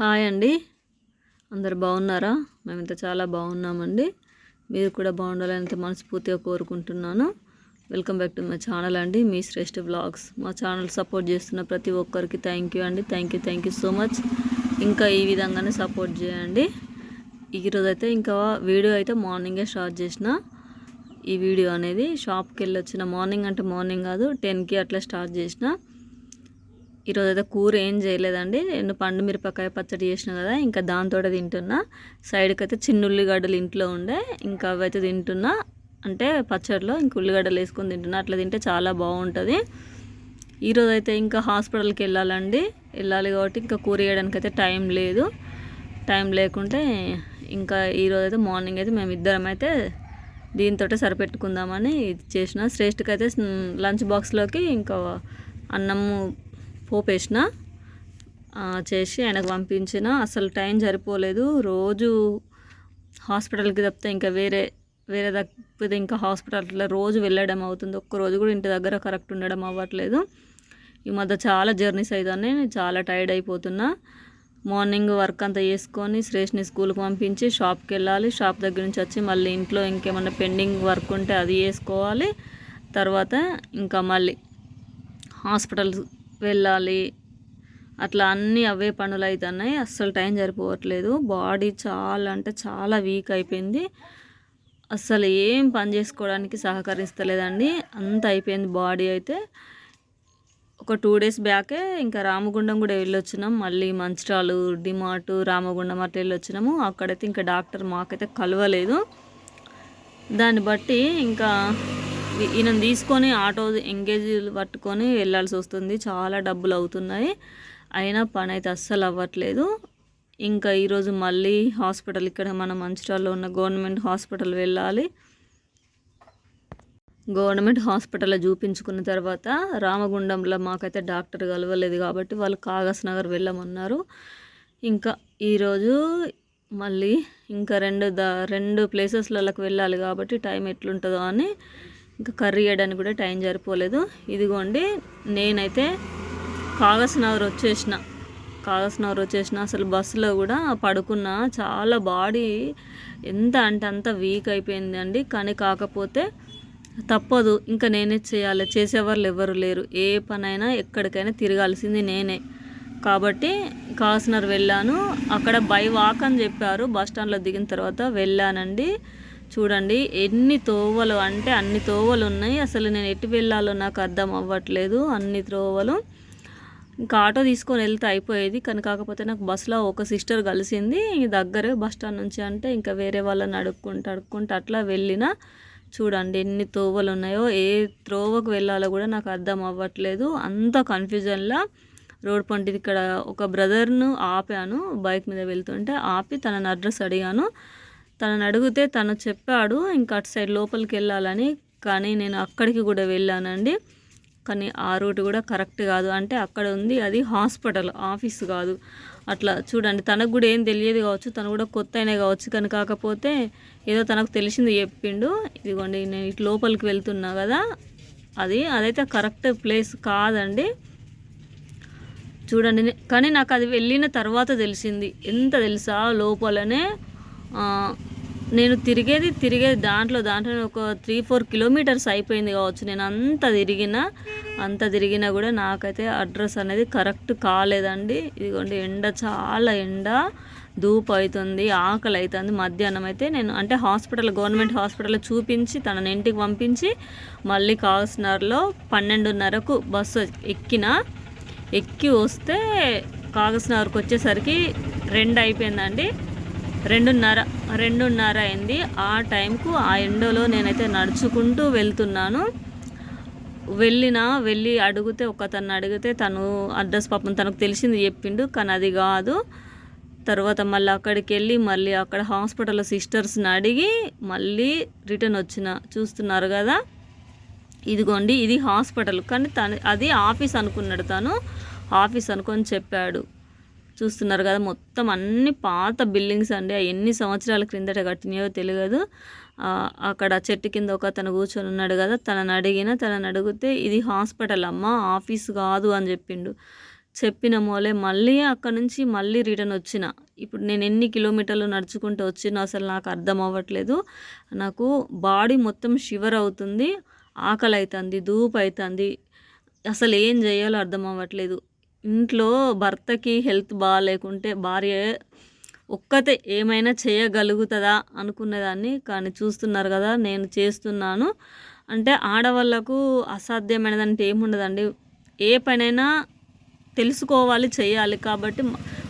Hi అండి. అందరు బాగున్నారా? మేమైతే చాలా బాగున్నామండి. మీరు కూడా బాగుండాలని మనస్ఫూర్తిగా కోరుకుంటున్నాను. Welcome back to my channel అండి. మీ శ్రేష్ఠ బ్లాగ్స్ మా ఛానల్ సపోర్ట్ చేస్తున్న ప్రతి ఒక్కరికి థ్యాంక్ యూ అండి. Thank you thank you so much ఇంకా ఈ విధంగానే సపోర్ట్ చేయండి. ఈరోజు అయితే ఇంకా వీడియో అయితే మార్నింగే స్టార్ట్ చేసిన. ఈ వీడియో అనేది షాప్కి వెళ్ళి వచ్చిన మార్నింగ్ అంటే మార్నింగ్ కాదు టెన్కి అట్లా స్టార్ట్ చేసిన. ఈరోజు అయితే కూర ఏం చేయలేదండి. నేను పండు మిరపకాయ పచ్చడి చేసిన కదా ఇంకా దాంతో తింటున్నా. సైడ్కి అయితే చిన్న ఉల్లిగడ్డలు ఇంట్లో ఉండే ఇంకా అవైతే తింటున్నా. అంటే పచ్చడిలో ఇంక ఉల్లిగడ్డలు వేసుకొని తింటున్నా. అట్లా తింటే చాలా బాగుంటుంది. ఈరోజు అయితే ఇంకా హాస్పిటల్కి వెళ్ళాలండి. వెళ్ళాలి కాబట్టి ఇంకా కూర వేయడానికి అయితే టైం లేదు. టైం లేకుంటే ఇంకా ఈరోజు అయితే మార్నింగ్ అయితే మేము ఇద్దరం అయితే దీంతో సరిపెట్టుకుందామని ఇది చేసిన. శ్రేష్ఠకి అయితే లంచ్ బాక్స్లోకి ఇంకా అన్నము పోపేసిన చేసి ఆయనకు పంపించిన. అసలు టైం సరిపోలేదు. రోజు హాస్పిటల్కి తప్పితే ఇంకా వేరే వేరే తప్పితే ఇంకా హాస్పిటల్లో రోజు వెళ్ళడం అవుతుంది. ఒక్క రోజు కూడా ఇంటి దగ్గర కరెక్ట్ ఉండడం అవ్వట్లేదు. ఈ మధ్య చాలా జర్నీస్ అవుతున్నాయి నేను చాలా టైర్డ్ అయిపోతున్నా. మార్నింగ్ వర్క్ అంతా చేసుకొని శ్రేష్ని స్కూల్కి పంపించి షాప్కి వెళ్ళాలి. షాప్ దగ్గర నుంచి వచ్చి మళ్ళీ ఇంట్లో ఇంకేమన్నా పెండింగ్ వర్క్ ఉంటే అది వేసుకోవాలి తర్వాత ఇంకా మళ్ళీ హాస్పిటల్ వెళ్ళాలి. అట్లా అన్నీ అవే పనులు అవుతున్నాయి అస్సలు టైం సరిపోవట్లేదు. బాడీ చాలా అంటే చాలా వీక్ అయిపోయింది. అస్సలు ఏం పని చేసుకోవడానికి సహకరిస్తలేదండి. అంత అయిపోయింది బాడీ అయితే. ఒక టూ డేస్ బ్యాకే ఇంకా రామగుండం కూడా వెళ్ళొచ్చినాం. మళ్ళీ మంచిరాలు డిమార్ట్ రామగుండం అట్లా వెళ్ళొచ్చినాము. అక్కడైతే ఇంకా డాక్టర్ మాకైతే కలవలేదు. దాన్ని బట్టి ఇంకా ఈయన తీసుకొని ఆటో ఎంగేజ్ పట్టుకొని వెళ్ళాల్సి వస్తుంది. చాలా డబ్బులు అవుతున్నాయి. అయినా పని అయితే అస్సలు అవ్వట్లేదు. ఇంకా ఈరోజు మళ్ళీ హాస్పిటల్ ఇక్కడ మన మంచిర్యాలలో ఉన్న గవర్నమెంట్ హాస్పిటల్ వెళ్ళాలి. గవర్నమెంట్ హాస్పిటల్లో చూపించుకున్న తర్వాత రామగుండంలో మాకైతే డాక్టర్ కలవలేదు కాబట్టి వాళ్ళు కాగస్ నగర్ వెళ్ళమన్నారు. ఇంకా ఈరోజు మళ్ళీ ఇంకా రెండు ద రెండు ప్లేసెస్లలోకి వెళ్ళాలి కాబట్టి టైం ఎట్లుంటుందో అని ఇంకా కర్రీ వేయడానికి కూడా టైం సరిపోలేదు. ఇదిగోండి నేనైతే కాగస్ నగర్ వచ్చేసిన. కాగస్ నగర్ వచ్చేసిన. అసలు బస్సులో కూడా పడుకున్నా. చాలా బాడీ ఎంత అంటే అంత వీక్ అయిపోయిందండి. కానీ కాకపోతే తప్పదు. ఇంకా నేనే చేయాలి. చేసేవాళ్ళు ఎవరు లేరు. ఏ పనైనా ఎక్కడికైనా తిరగాల్సింది నేనే. కాబట్టి కాసనర్ వెళ్ళాను. అక్కడ బై వాక్ అని చెప్పారు. బస్ స్టాండ్లో దిగిన తర్వాత వెళ్ళానండి. చూడండి ఎన్ని తోవలు అంటే అన్ని తోవలు ఉన్నాయి. అసలు నేను ఎటు వెళ్ళాలో నాకు అర్థం అవ్వట్లేదు. అన్ని తోవలు. ఇంకా ఆటో తీసుకొని వెళ్తే అయిపోయేది. కానీ కాకపోతే నాకు బస్సులో ఒక సిస్టర్ కలిసింది. దగ్గరే బస్ స్టాండ్ నుంచి అంటే ఇంకా వేరే వాళ్ళని అడుక్కుంటూ అడుక్కుంటూ అట్లా వెళ్ళిన. చూడండి ఎన్ని తోవలు ఉన్నాయో. ఏ త్రోవకు వెళ్ళాలో కూడా నాకు అర్థం అవ్వట్లేదు. అంత కన్ఫ్యూజన్లో రోడ్ పంటి ఇక్కడ ఒక బ్రదర్ను ఆపాను. బైక్ మీద వెళ్తుంటే ఆపి తనని అడ్రస్ అడిగాను. తనని అడిగితే తను చెప్పాడు ఇంకా అటు సైడ్ లోపలికి వెళ్ళాలని కానీ నేను అక్కడికి కూడా వెళ్ళానండి. కానీ ఆ రూట్ కూడా కరెక్ట్ కాదు. అంటే అక్కడ ఉంది అది హాస్పిటల్ ఆఫీస్ కాదు. అట్లా చూడండి తనకు కూడా ఏం తెలియదు కావచ్చు. తను కూడా కొత్త అయినా కావచ్చు. కానీ కాకపోతే ఏదో తనకు తెలిసింది చెప్పిండు. ఇదిగోండి నేను ఇటు లోపలికి వెళ్తున్నా కదా అది అదైతే కరెక్ట్ ప్లేస్ కాదండి. చూడండి కానీ నాకు అది వెళ్ళిన తర్వాత తెలిసింది. ఎంత తెలుసా? లోపలనే నేను తిరిగేది తిరిగేది దాంట్లో దాంట్లో ఒక త్రీ ఫోర్ కిలోమీటర్స్ అయిపోయింది కావచ్చు. నేను అంత తిరిగిన అంత తిరిగినా కూడా నాకైతే అడ్రస్ అనేది కరెక్ట్ కాలేదండి. ఇదిగోండి ఎండ చాలా ఎండ ధూపు అవుతుంది ఆకలి అవుతుంది మధ్యాహ్నం అయితే నేను అంటే హాస్పిటల్ గవర్నమెంట్ హాస్పిటల్లో చూపించి తనని ఇంటికి పంపించి మళ్ళీ కాగస్నగర్లో పన్నెండున్నరకు బస్సు ఎక్కిన ఎక్కి వస్తే కాగస్నగర్కి వచ్చేసరికి రెండు అయిపోయిందండి. రెండున్నర రెండున్నర అయింది. ఆ టైంకు ఆ ఎండలో నేనైతే నడుచుకుంటూ వెళ్తున్నాను. వెళ్ళిన వెళ్ళి అడిగితే ఒక తను అడిగితే తను అడ్రస్ పాపం తనకు తెలిసింది చెప్పిండు కానీ అది కాదు. తర్వాత మళ్ళీ అక్కడికి వెళ్ళి మళ్ళీ అక్కడ హాస్పిటల్లో సిస్టర్స్ని అడిగి మళ్ళీ రిటర్న్ వచ్చిన. చూస్తున్నారు కదా? ఇదిగోండి ఇది హాస్పిటల్. కానీ తను అది ఆఫీస్ అనుకున్నాడు తను. ఆఫీస్ అనుకొని చెప్పాడు. చూస్తున్నారు కదా మొత్తం అన్ని పాత బిల్డింగ్స్ అండి. ఎన్ని సంవత్సరాల క్రిందట కట్టినాయో తెలియదు. అక్కడ చెట్టు కింద ఒక తను కూర్చొని ఉన్నాడు కదా తనని అడిగిన తనని అడిగితే ఇది హాస్పిటల్ అమ్మ ఆఫీస్ కాదు అని చెప్పిండు. చెప్పిన మోలే మళ్ళీ అక్కడ నుంచి మళ్ళీ రిటర్న్ వచ్చిన. ఇప్పుడు నేను ఎన్ని కిలోమీటర్లు నడుచుకుంటూ వచ్చినా అసలు నాకు అర్థం అవ్వట్లేదు. నాకు బాడీ మొత్తం షివర్ అవుతుంది ఆకలి అవుతుంది ధూపు అవుతుంది అసలు ఏం చేయాలో అర్థం అవ్వట్లేదు. ఇంట్లో భర్తకి హెల్త్ బాగాలేకుంటే భార్య ఒక్కతే ఏమైనా చేయగలుగుతుందా అనుకునేదాన్ని కానీ చూస్తున్నారు కదా నేను చేస్తున్నాను. అంటే ఆడవాళ్ళకు అసాధ్యమైనదంటే ఏముండదండి. ఏ పనైనా తెలుసుకోవాలి చేయాలి. కాబట్టి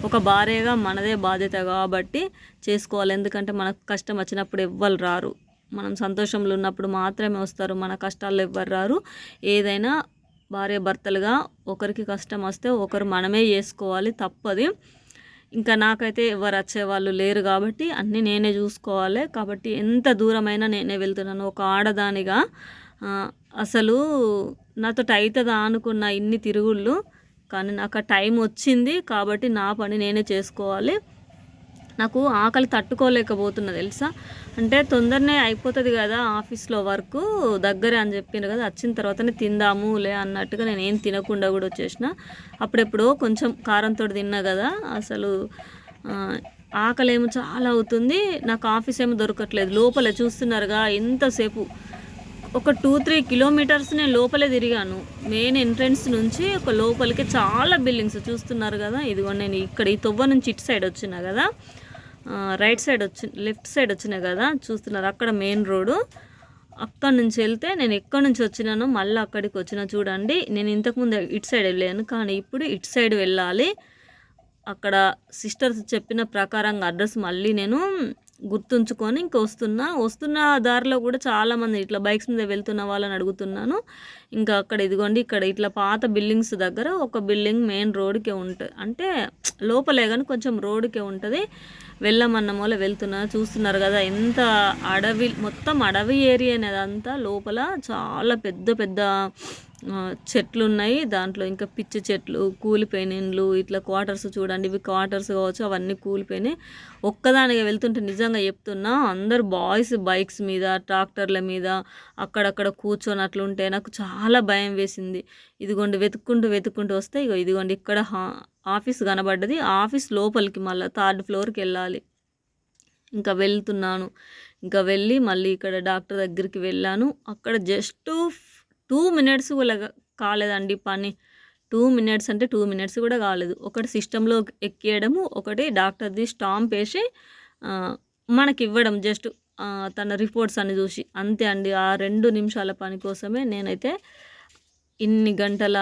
ఒక భార్యగా మనదే బాధ్యత కాబట్టి చేసుకోవాలి. ఎందుకంటే మనకు కష్టం వచ్చినప్పుడు ఎవ్వరు రారు. మనం సంతోషంలో ఉన్నప్పుడు మాత్రమే వస్తారు. మన కష్టాల్లో ఎవ్వరు రారు. ఏదైనా భార్య భర్తలుగా ఒకరికి కష్టం వస్తే ఒకరు మనమే చేసుకోవాలి తప్పది. ఇంకా నాకైతే ఎవరు వచ్చేవాళ్ళు లేరు కాబట్టి అన్నీ నేనే చూసుకోవాలి. కాబట్టి ఎంత దూరమైనా నేనే వెళ్తున్నాను. ఒక ఆడదానిగా అసలు నాతో అవుతుందా అనుకున్న ఇన్ని తిరుగుళ్ళు కానీ నాకు ఆ టైం వచ్చింది కాబట్టి నా పని నేనే చేసుకోవాలి. నాకు ఆకలి తట్టుకోలేకపోతున్నా తెలుసా? అంటే తొందరనే అయిపోతుంది కదా ఆఫీస్లో వర్క్ దగ్గరే అని చెప్పిండ్రు కదా వచ్చిన తర్వాతనే తిందాము లే అన్నట్టుగా నేను ఏం తినకుండా కూడా వచ్చేసిన. అప్పుడెప్పుడో కొంచెం కారంతో తిన్నా కదా అసలు ఆకలి ఏమో చాలా అవుతుంది. నాకు ఆఫీస్ ఏమో దొరకట్లేదు. లోపల చూస్తున్నారుగా ఎంతసేపు ఒక టూ త్రీ కిలోమీటర్స్ నేను లోపలే తిరిగాను. మెయిన్ ఎంట్రన్స్ నుంచి ఒక లోపలికి చాలా బిల్డింగ్స్ చూస్తున్నారు కదా ఇదిగో నేను ఇక్కడ ఈ తొవ్వ నుంచి ఇటు సైడ్ వచ్చిన కదా. రైట్ సైడ్ వచ్చి లెఫ్ట్ సైడ్ వచ్చిన కదా చూస్తున్నారు. అక్కడ మెయిన్ రోడ్డు. అక్కడ నుంచి వెళ్తే నేను ఎక్కడి నుంచి వచ్చినానో మళ్ళీ అక్కడికి వచ్చిన చూడండి. నేను ఇంతకుముందు ఇటు సైడ్ వెళ్ళాను కానీ ఇప్పుడు ఇటు సైడ్ వెళ్ళాలి. అక్కడ సిస్టర్స్ చెప్పిన ప్రకారంగా అడ్రస్ మళ్ళీ నేను గుర్తుంచుకొని ఇంక వస్తున్నా. వస్తున్న దారిలో కూడా చాలామంది ఇట్లా బైక్స్ మీద వెళ్తున్న వాళ్ళని అడుగుతున్నాను. ఇంకా అక్కడ ఇదిగోండి ఇక్కడ ఇట్లా పాత బిల్డింగ్స్ దగ్గర ఒక బిల్డింగ్ మెయిన్ రోడ్కే ఉంటుంది అంటే లోపలే కానీ కొంచెం రోడ్కే ఉంటుంది. వెళ్ళమన్న మూల వెళ్తున్నా చూస్తున్నారు కదా ఎంత అడవి మొత్తం అడవి ఏరియా అనేది అంతా లోపల చాలా పెద్ద పెద్ద చెట్లు ఉన్నాయి దాంట్లో ఇంకా పిచ్చి చెట్లు కూలిపోయిన ఇండ్లు ఇట్లా క్వార్టర్స్ చూడండి. ఇవి క్వార్టర్స్ కావచ్చు అవన్నీ కూలిపోయినాయి. ఒక్కదానిగా వెళ్తుంటే నిజంగా చెప్తున్నా అందరు బాయ్స్ బైక్స్ మీద ట్రాక్టర్ల మీద అక్కడక్కడ కూర్చొని అట్లుంటే నాకు చాలా భయం వేసింది. ఇదిగోండి వెతుక్కుంటూ వెతుక్కుంటూ వస్తే ఇగో ఇదిగోండి ఇక్కడ ఆఫీస్ కనబడ్డది. ఆఫీస్ లోపలికి మళ్ళీ థర్డ్ ఫ్లోర్కి వెళ్ళాలి. ఇంకా వెళ్తున్నాను. ఇంకా వెళ్ళి మళ్ళీ ఇక్కడ డాక్టర్ దగ్గరికి వెళ్ళాను. అక్కడ జస్ట్ టూ మినిట్స్ కూడా కాలేదండి పని. టూ మినిట్స్ అంటే టూ మినిట్స్ కూడా కాలేదు. ఒకటి సిస్టంలో ఎక్కేయడము ఒకటి డాక్టర్ది స్టాంప్ వేసి మనకి ఇవ్వడం జస్ట్ తన రిపోర్ట్స్ అన్ని చూసి. అంతే అండి. ఆ రెండు నిమిషాల పని కోసమే నేనైతే ఇన్ని గంటల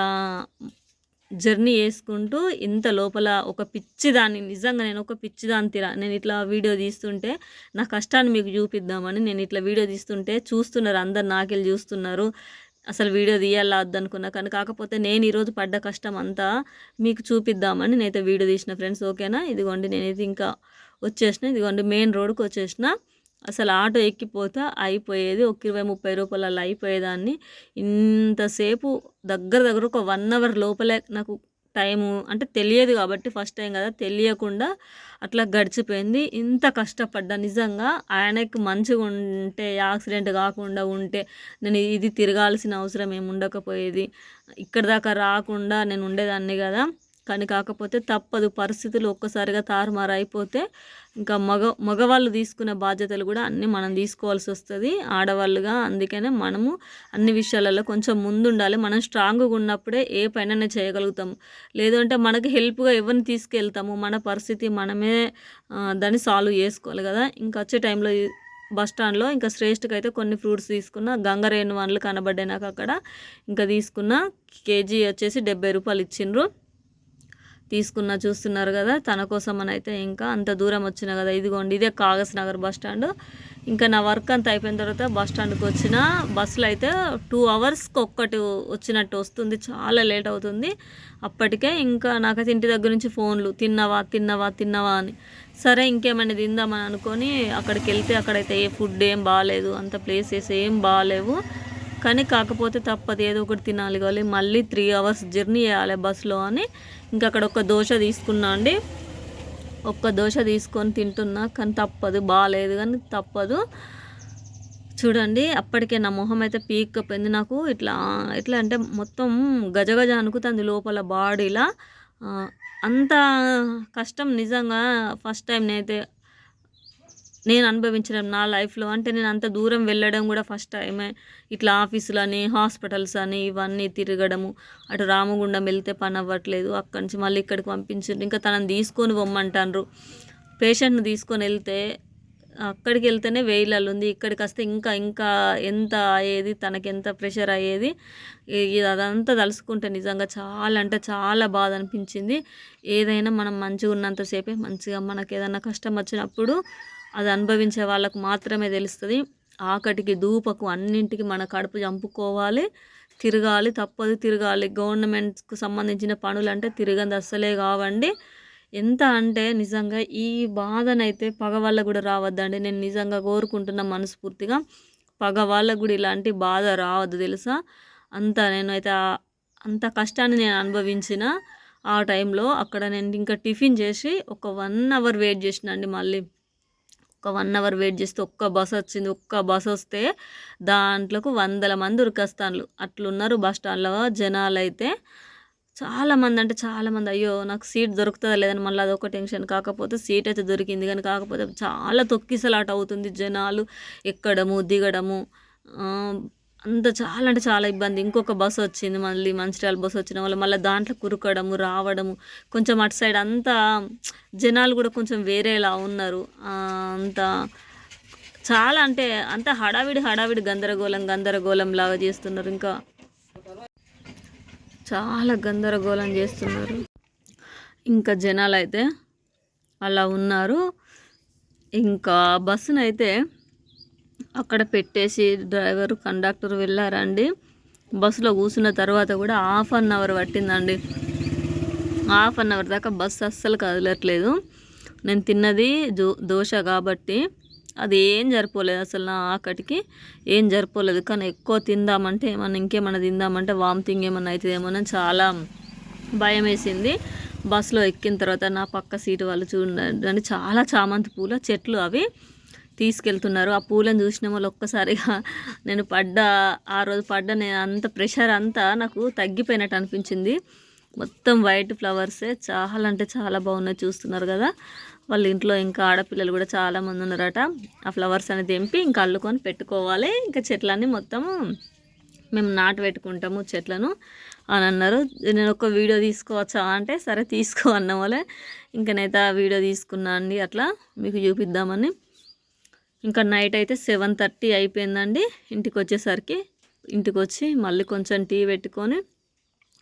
జర్నీ వేసుకుంటూ ఇంత లోపల ఒక పిచ్చిదాన్ని నిజంగా నేను ఒక పిచ్చిదాన్ని తీరా. నేను ఇట్లా వీడియో తీస్తుంటే నా కష్టాన్ని మీకు చూపిద్దామని నేను ఇట్లా వీడియో తీస్తుంటే చూస్తున్నారు. అందరు నాకెళ్ళి చూస్తున్నారు. అసలు వీడియో తీయాలా వద్దనుకున్నా. కానీ కాకపోతే నేను ఈరోజు పడ్డ కష్టం అంతా మీకు చూపిద్దామని నేనైతే వీడియో తీసిన ఫ్రెండ్స్ ఓకేనా? ఇదిగోండి నేనైతే ఇంకా వచ్చేసిన. ఇదిగోండి మెయిన్ రోడ్కి వచ్చేసిన. అసలు ఆటో ఎక్కిపోతే అయిపోయేది. ఒక ఇరవై ముప్పై రూపాయల అయిపోయేదాన్ని. ఇంతసేపు దగ్గర దగ్గర ఒక వన్ అవర్ లోపలే నాకు టైము అంటే తెలియదు కాబట్టి ఫస్ట్ టైం కదా తెలియకుండా అట్లా గడిచిపోయింది. ఇంత కష్టపడ్డా నిజంగా ఆయనకి మంచిగా ఉంటే యాక్సిడెంట్ కాకుండా ఉంటే నేను ఇది తిరగాల్సిన అవసరం ఏమి ఉండకపోయేది. ఇక్కడ దాకా రాకుండా నేను ఉండేదాన్ని కదా. కానీ కాకపోతే తప్పదు. పరిస్థితులు ఒక్కసారిగా తారుమారు అయిపోతే ఇంకా మగ మగవాళ్ళు తీసుకునే బాధ్యతలు కూడా అన్నీ మనం తీసుకోవాల్సి వస్తుంది. ఆడవాళ్ళుగా అందుకనే మనము అన్ని విషయాలలో కొంచెం ముందుండాలి. మనం స్ట్రాంగ్గా ఉన్నప్పుడే ఏ పైన చేయగలుగుతాము. లేదంటే మనకి హెల్ప్గా ఎవరిని తీసుకెళ్తాము? మన పరిస్థితి మనమే దాన్ని సాల్వ్ చేసుకోవాలి కదా. ఇంకా వచ్చే టైంలో బస్ స్టాండ్లో ఇంకా శ్రేష్ఠకి అయితే కొన్ని ఫ్రూట్స్ తీసుకున్న గంగరేణు వన్లు కనబడ్డాయి నాకు అక్కడ. ఇంకా తీసుకున్న కేజీ వచ్చేసి డెబ్బై రూపాయలు ఇచ్చిండ్రు. తీసుకున్న చూస్తున్నారు కదా తన కోసం అని అయితే ఇంకా అంత దూరం వచ్చిన కదా. ఇదిగోండి ఇదే కాగస్ నగర్ బస్ స్టాండ్. ఇంకా నా వర్క్ అంతా అయిపోయిన తర్వాత బస్ స్టాండ్కి వచ్చిన బస్సులు అయితే టూ అవర్స్కి ఒక్కటి వచ్చినట్టు వస్తుంది. చాలా లేట్ అవుతుంది. అప్పటికే ఇంకా నాకైతే ఇంటి దగ్గర నుంచి ఫోన్లు తిన్నవా తిన్నవా తిన్నవా అని. సరే ఇంకేమైనా తిందామని అనుకొని అక్కడికి వెళ్తే అక్కడైతే ఏ ఫుడ్ ఏం బాగాలేదు అంత ప్లేసెస్ ఏం బాగాలేవు కానీ కాకపోతే తప్పదు. ఏదో ఒకటి తినాలి కావాలి. మళ్ళీ త్రీ అవర్స్ జర్నీ చేయాలి బస్సులో అని. ఇంకా అక్కడ ఒక దోశ తీసుకున్నా అండి. ఒక్క దోశ తీసుకొని తింటున్నా కానీ తప్పదు. బాగాలేదు కానీ తప్పదు. చూడండి అప్పటికే నా మొహం అయితే పీక్కపోయింది నాకు. ఇట్లా ఎట్లా అంటే మొత్తం గజగజ అనుకుతుంది లోపల బాడీలా. అంత కష్టం నిజంగా. ఫస్ట్ టైం నేనైతే నేను అనుభవించడం నా లైఫ్లో. అంటే నేను అంత దూరం వెళ్ళడం కూడా ఫస్ట్ టైమే. ఇట్లా ఆఫీసులని హాస్పిటల్స్ అని ఇవన్నీ తిరగడము. అటు రామగుండం వెళ్తే పని అవ్వట్లేదు. అక్కడి నుంచి మళ్ళీ ఇక్కడికి పంపించారు ఇంకా తనని తీసుకొని పొమ్మంటారు పేషెంట్ని తీసుకొని వెళ్తే అక్కడికి వెళ్తేనే వేయిలలో ఉంది. ఇక్కడికి వస్తే ఇంకా ఇంకా ఎంత అయ్యేది తనకి ఎంత ప్రెషర్ అయ్యేది ఇది అదంతా తలుసుకుంటే నిజంగా చాలా అంటే చాలా బాధ అనిపించింది. ఏదైనా మనం మంచిగా ఉన్నంతసేపే మంచిగా మనకి ఏదైనా కష్టం వచ్చినప్పుడు అది అనుభవించే వాళ్ళకు మాత్రమే తెలుస్తుంది. ఆకటికి దూపకు అన్నింటికి మన కడుపు చంపుకోవాలి. తిరగాలి తప్పదు తిరగాలి. గవర్నమెంట్కు సంబంధించిన పనులు అంటే తిరగంది అస్సలే కావండి. ఎంత అంటే నిజంగా ఈ బాధనైతే పగ వల్ల కూడా రావద్దండి. నేను నిజంగా కోరుకుంటున్నా మనస్ఫూర్తిగా పగ వాళ్ళకు కూడా ఇలాంటి బాధ రావద్దు తెలుసా? అంత నేనైతే అంత కష్టాన్ని నేను అనుభవించిన ఆ టైంలో అక్కడ నేను ఇంకా టిఫిన్ చేసి ఒక వన్ అవర్ వెయిట్ చేసిన అండి మళ్ళీ. ఒక వన్ అవర్ వెయిట్ చేస్తే ఒక్క బస్ వచ్చింది ఒక్క బస్ వస్తే దాంట్లోకి వందల మంది ఉరికొస్తాను అట్లున్నారు బస్ స్టాండ్లో జనాలు అయితే. చాలామంది అంటే చాలామంది అయ్యో నాకు సీట్ దొరుకుతుందా లేదని మళ్ళీ అదొక టెన్షన్. కాకపోతే సీట్ అయితే దొరికింది కానీ కాకపోతే చాలా తొక్కిసలాట అవుతుంది జనాలు. ఎక్కడము దిగడము అంత చాలా అంటే చాలా ఇబ్బంది. ఇంకొక బస్సు వచ్చింది మళ్ళీ మంచిర్యాల బస్సు వచ్చిన వల్ల మళ్ళీ దాంట్లో కురుకడము రావడము కొంచెం అటు సైడ్ అంతా జనాలు కూడా కొంచెం వేరేలా ఉన్నారు. అంత చాలా అంటే అంత హడావిడి హడావిడి గందరగోళం గందరగోళం లాగా చేస్తున్నారు. ఇంకా చాలా గందరగోళం చేస్తున్నారు. ఇంకా జనాలు అయితే అలా ఉన్నారు. ఇంకా బస్సునైతే అక్కడ పెట్టేసి డ్రైవర్ కండక్టర్ వెళ్ళారండి. బస్సులో కూర్చున్న తర్వాత కూడా హాఫ్ అన్ అవర్ పట్టిందండి. హాఫ్ అన్ అవర్ దాకా బస్సు అస్సలు కదలట్లేదు. నేను తిన్నది దో దోశ కాబట్టి అది ఏం జరిపోలేదు అసలు నా ఆకటికి. ఏం జరిపోలేదు కానీ ఎక్కువ తిందామంటే ఏమన్నా ఇంకేమన్నా తిందామంటే వామిటింగ్ ఏమన్నా అవుతుందేమోనని చాలా భయం వేసింది బస్సులో ఎక్కిన తర్వాత నా పక్క సీటు వాళ్ళు చూడండి చాలా చామంతి పూల చెట్లు అవి. తీసుకెళ్తున్నారు. ఆ పూలను చూసిన వాళ్ళు ఒక్కసారిగా నేను పడ్డ ఆ రోజు పడ్డ నేను అంత ప్రెషర్ అంతా నాకు తగ్గిపోయినట్టు అనిపించింది. మొత్తం వైట్ ఫ్లవర్సే చాలా అంటే చాలా బాగున్నాయి చూస్తున్నారు కదా. వాళ్ళ ఇంట్లో ఇంకా ఆడపిల్లలు కూడా చాలామంది ఉన్నారట. ఆ ఫ్లవర్స్ అనేది తెంపి ఇంకా అల్లుకొని పెట్టుకోవాలి. ఇంకా చెట్లన్నీ మొత్తము మేము నాటు పెట్టుకుంటాము చెట్లను అని అన్నారు. నేను ఒక వీడియో తీసుకోవచ్చా అంటే సరే తీసుకో అన్న వాళ్ళే. ఇంకా నేత వీడియో తీసుకున్నా అండి అట్లా. మీకు చూపిద్దామని. ఇంకా నైట్ అయితే సెవెన్ థర్టీ అయిపోయిందండి. ఇంటికి వచ్చేసరికి ఇంటికి వచ్చి మళ్ళీ కొంచెం టీ పెట్టుకొని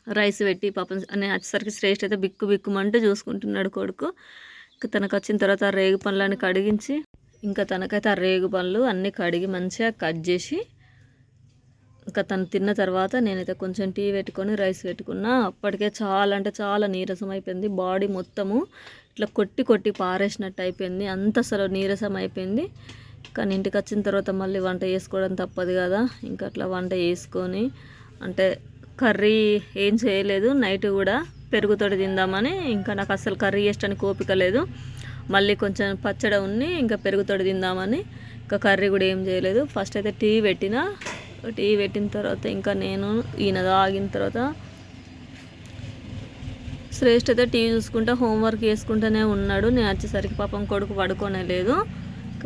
రైస్ పెట్టి పాపం నేను వచ్చేసరికి శ్రేష్ఠ అయితే బిక్కు బిక్కుమంటూ చూసుకుంటున్నాడు కొడుకు. ఇంకా తనకు వచ్చిన తర్వాత ఆ రేగు పండ్లన్నీ కడిగించి ఇంకా తనకైతే ఆ రేగు పండ్లు అన్నీ కడిగి మంచిగా కట్ చేసి ఇంకా తను తిన్న తర్వాత నేనైతే కొంచెం టీ పెట్టుకొని రైస్ పెట్టుకున్నా. అప్పటికే చాలా అంటే చాలా నీరసం అయిపోయింది బాడీ మొత్తము ఇట్లా కొట్టి కొట్టి పారేసినట్టు అయిపోయింది. అంత అసలు నీరసం అయిపోయింది కానీ ఇంటికి వచ్చిన తర్వాత మళ్ళీ వంట చేసుకోవడం తప్పదు కదా. ఇంకా అట్లా వంట చేసుకొని అంటే కర్రీ ఏం చేయలేదు. నైట్ కూడా పెరుగుతోటి తిందామని ఇంకా నాకు అసలు కర్రీ వేసడానికి ఓపిక లేదు. మళ్ళీ కొంచెం పచ్చడి ఉన్ని ఇంకా పెరుగుతోటి తిందామని ఇంకా కర్రీ కూడా ఏం చేయలేదు. ఫస్ట్ అయితే టీ పెట్టిన. టీ పెట్టిన తర్వాత ఇంకా నేను ఈయన తాగిన తర్వాత శ్రేష్ఠ అయితే టీవీ చూసుకుంటా హోంవర్క్ చేసుకుంటూనే ఉన్నాడు. నేను వచ్చేసరికి పాపం కొడుకు పడుకోనే లేదు.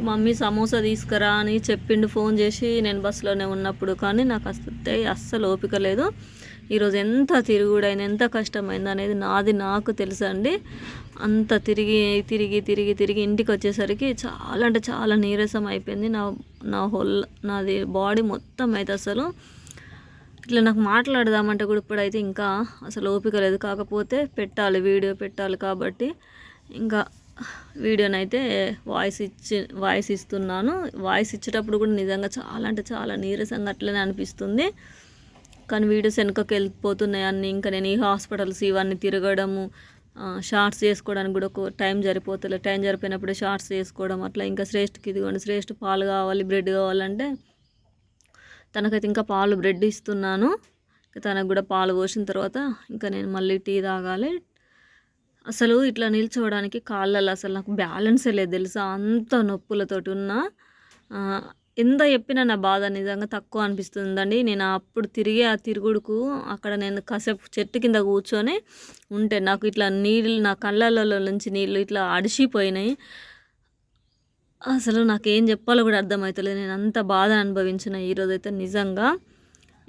మమ్మీ సమోసా తీసుకురా అని చెప్పిండు ఫోన్ చేసి నేను బస్సులోనే ఉన్నప్పుడు. కానీ నాకు అస్తే అస్సలు ఓపిక లేదు. ఈరోజు ఎంత తిరుగుడైన ఎంత కష్టమైంది అనేది నాది నాకు తెలుసండి అంత తిరిగి తిరిగి తిరిగి తిరిగి ఇంటికి వచ్చేసరికి చాలా అంటే చాలా నీరసం అయిపోయింది. నా నా హోల్ నాది బాడీ మొత్తం అయితే అసలు ఇట్లా నాకు మాట్లాడదామంటే కూడా ఇప్పుడైతే ఇంకా అసలు ఓపిక లేదు. కాకపోతే పెట్టాలి వీడియో పెట్టాలి కాబట్టి ఇంకా వీడియోనైతే వాయిస్ ఇచ్చి వాయిస్ ఇస్తున్నాను. వాయిస్ ఇచ్చేటప్పుడు కూడా నిజంగా చాలా అంటే చాలా నీరసంగా అట్లనే అనిపిస్తుంది. కానీ వీడియోస్ వెనుకకి వెళ్ళిపోతున్నాయి ఇంకా నేను ఈ హాస్పిటల్స్ ఇవన్నీ తిరగడము షార్ట్స్ చేసుకోవడానికి కూడా ఒక టైం సరిపోతలేదు టైం సరిపోయినప్పుడు షార్ట్స్ చేసుకోవడం అట్లా. ఇంకా శ్రేష్ఠకి ఇదిగోండి శ్రేష్ఠ పాలు కావాలి బ్రెడ్ కావాలంటే తనకైతే ఇంకా పాలు బ్రెడ్ ఇస్తున్నాను. తనకు కూడా పాలు పోసిన తర్వాత ఇంకా నేను మళ్ళీ టీ తాగాలి. అసలు ఇట్లా నిల్చోవడానికి కాళ్ళలో అసలు నాకు బ్యాలెన్సే లేదు తెలుసా? అంత నొప్పులతోటి ఉన్నా ఎంత చెప్పినా నా బాధ నిజంగా తక్కువ అనిపిస్తుందండి. నేను అప్పుడు తిరిగే ఆ తిరుగుడుకు అక్కడ నేను కాసేపు చెట్టు కింద కూర్చొని ఉంటే నాకు ఇట్లా నీళ్ళు నా కళ్ళల్లో నుంచి నీళ్ళు ఇట్లా అడిసిపోయినాయి. అసలు నాకేం చెప్పాలో కూడా అర్థమవుతలేదు నేను అంత బాధ అనుభవించిన ఈరోజు అయితే నిజంగా.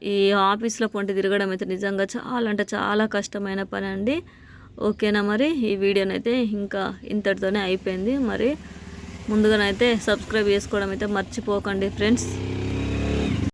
ఈ ఆఫీస్లో పొంటి తిరగడం అయితే నిజంగా చాలా అంటే చాలా కష్టమైన పని అండి ఓకేనా మరి? ఈ వీడియోనైతే ఇంకా ఇంతటితోనే అయిపోయింది. మరి ముందుగానైతే సబ్స్క్రైబ్ చేసుకోవడం అయితే మర్చిపోకండి ఫ్రెండ్స్.